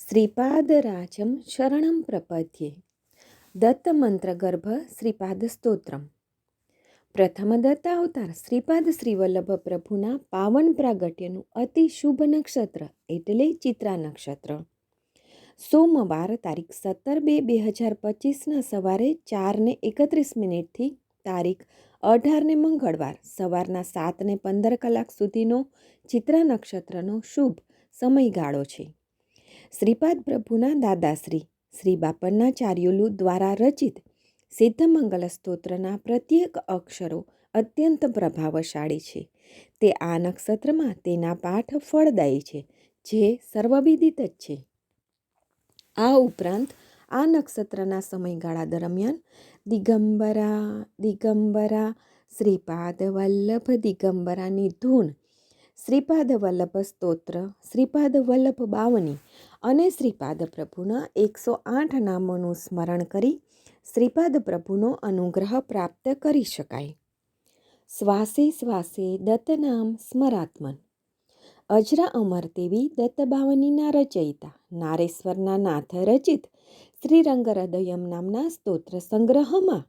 શ્રીપાદરાજમ શરણમ પ્રપદ્યે દત્તમંત્રગર્ભ શ્રીપાદ સ્તોત્રમ પ્રથમ દત્ત અવતાર શ્રીપાદ શ્રીવલ્લભ પ્રભુના પાવન પ્રાગટ્યનું અતિ શુભ નક્ષત્ર એટલે ચિત્રા નક્ષત્ર સોમવાર તારીખ સત્તર બે બે હજાર પચીસના સવારે ચારને એકત્રીસ મિનિટથી તારીખ અઢારને મંગળવાર સવારના સાતને પંદર કલાક સુધીનો ચિત્રા નક્ષત્રનો શુભ સમયગાળો છે। શ્રીપાદ પ્રભુના દાદાશ્રી, શ્રી ચાર્યુલુ દ્વારા રચિત સિદ્ધમંગલ સ્તોત્રના પ્રત્યેક અક્ષરો અત્યંત પ્રભાવશાળી છે. તે આ નક્ષત્રમાં તેના પાઠ ફળદાયી છે, જે સર્વવિદિત જ છે. આ ઉપરાંત આ નક્ષત્રના સમયગાળા દરમિયાન દિગંબરા દિગંબરા, શ્રીપાદ વલ્લભ, દિગંબરાની ધૂન, શ્રીપાદ વલ્લભ સ્તોત્ર, શ્રીપાદ વલ્લભ બાવની અને શ્રીપાદ પ્રભુના એકસો આઠ નામોનું સ્મરણ કરી શ્રીપાદ પ્રભુનો અનુગ્રહ પ્રાપ્ત કરી શકાય. શ્વાસે શ્વાસે દત્તનામ સ્મરાત્મન. અજરા અમર દેવી દત્તભાવનીના રચયિતા, નારેશ્વરના નાથ રચિત, શ્રીરંગ હૃદયમ નામના સ્તોત્ર સંગ્રહમાં,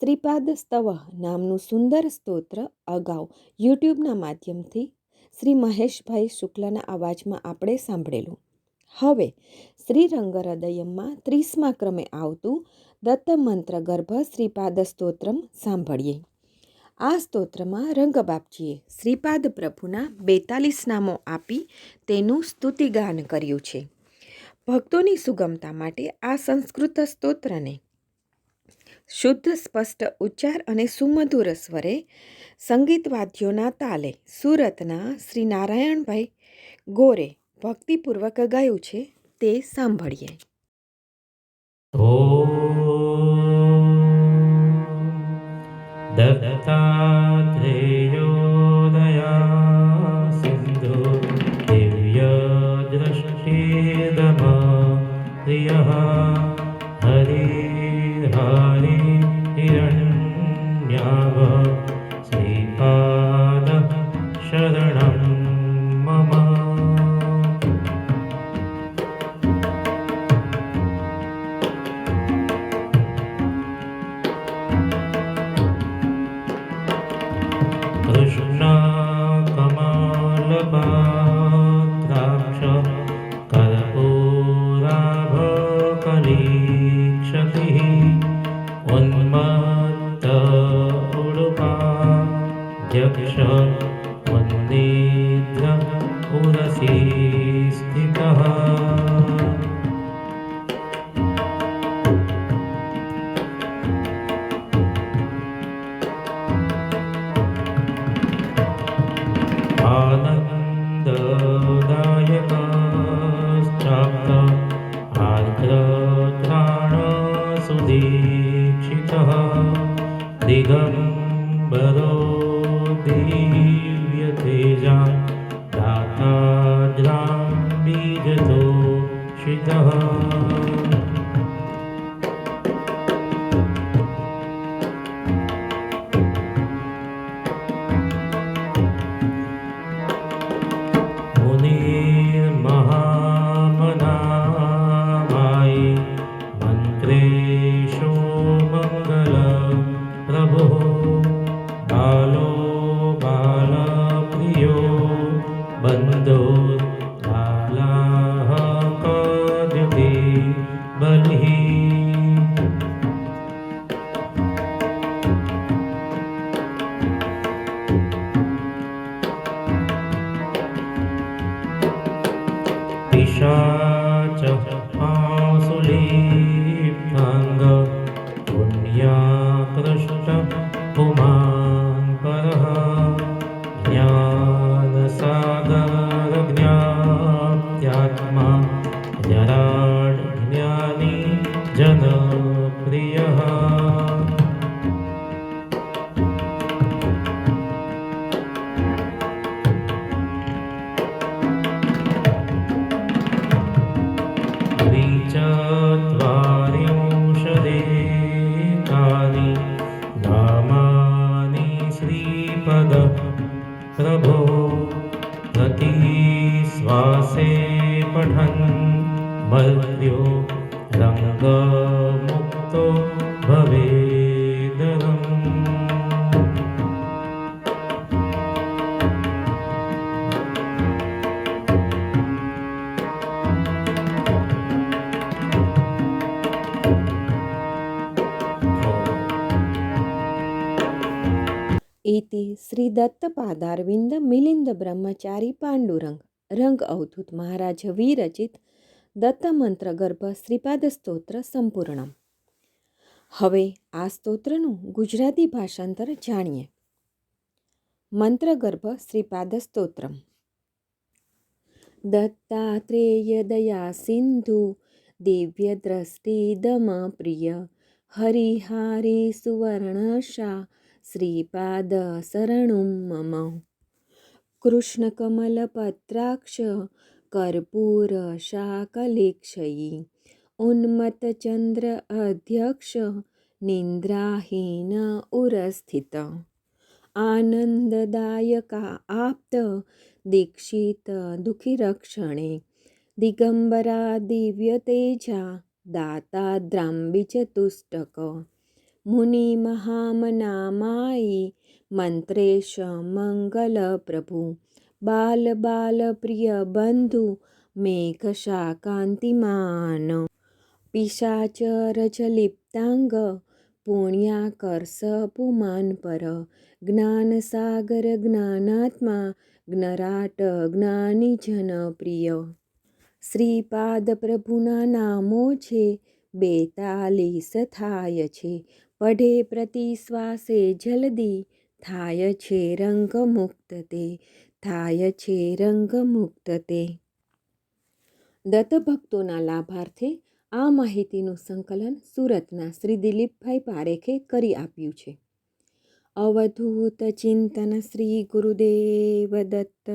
શ્રીપાદ સ્તવ નામનું સુંદર સ્તોત્ર અગાઉ યુટ્યુબના માધ્યમથી શ્રી મહેશભાઈ શુક્લના અવાજમાં આપણે સાંભળેલું. હવે શ્રીરંગ હૃદયમમાં ત્રીસમા ક્રમે આવતું દત્ત મંત્ર ગર્ભ શ્રીપાદ સ્તોત્રમ સાંભળીએ. આ સ્તોત્રમાં રંગબાપજીએ શ્રીપાદ પ્રભુના બેતાલીસ નામો આપી તેનું સ્તુતિગાન કર્યું છે. ભક્તોની સુગમતા માટે આ સંસ્કૃત સ્તોત્રને શુદ્ધ, સ્પષ્ટ, ઉચ્ચાર અને સુમધુર સ્વરે સંગીતવાદ્યોના તાલે સુરતના શ્રી નારાયણભાઈ ગોરે ભક્તિપૂર્વક ગાયું છે તે સાંભળીએ. દત્તાત્રેયોદયા સિંધુ દિવ્ય દ્રષ્ટિદમ પ્રિય હરિ Thank you. श्वासे पठन् मल्यो एते श्रीदत्तपादारविन्द मिलिन्द ब्रह्मचारी पाण्डुरङ्ग। રંગ અવધૂત મહારાજ વિરચિત દત્તમંત્ર ગર્ભ શ્રીપાદ સ્તોત્ર સંપૂર્ણ હવે આ સ્તોત્રનું ગુજરાતી ભાષાંતર જાણીએ. મંત્ર ગર્ભ શ્રીપાદ સ્તોત્રમ. દત્તાત્રેય દયા સિંધુ, દિવ્ય દ્રષ્ટિદમ પ્રિય, હરિહારી સુવર્ણશા શ્રીપાદ શરણું મમ. कृष्णकमलपत्राक्ष कर्पूरशाकलेक्षयी उन्मत्तचन्द्र अध्यक्ष निन्द्राहीन उरस्थित। आनन्ददायका आप्त दीक्षित दुःखिरक्षणे। दिगम्बरा दीक्षितदुखिरक्षणे दिगम्बरादिव्यतेजा दाताद्राम्बिचतुष्टक मुनिमहामनामायि મંત્રેશ મંગલ પ્રભુ બાલ બાલ પ્રિય બંધુ મેઘશાકાંતિમાન પિશાચ રજલિપ્તાંગ પુણ્યાકર્ષ પુમાન પર જ્ઞાનસાગર જ્ઞાનાત્મા જ્ઞરાટ જ્ઞાનીજન પ્રિય શ્રીપાદ પ્રભુના નામો છે બેતાલીસ થાય છે પઢે પ્રતિ શ્વાસે જલ્દી થાય છે રંગમુક્ત તે થાય છે રંગમુક્ત તે દત્તભક્તોના લાભાર્થે આ માહિતીનું સંકલન સુરતના શ્રી દિલીપભાઈ પારેખે કરી આપ્યું છે. અવધૂત ચિંતન શ્રી ગુરુદેવ દત્ત.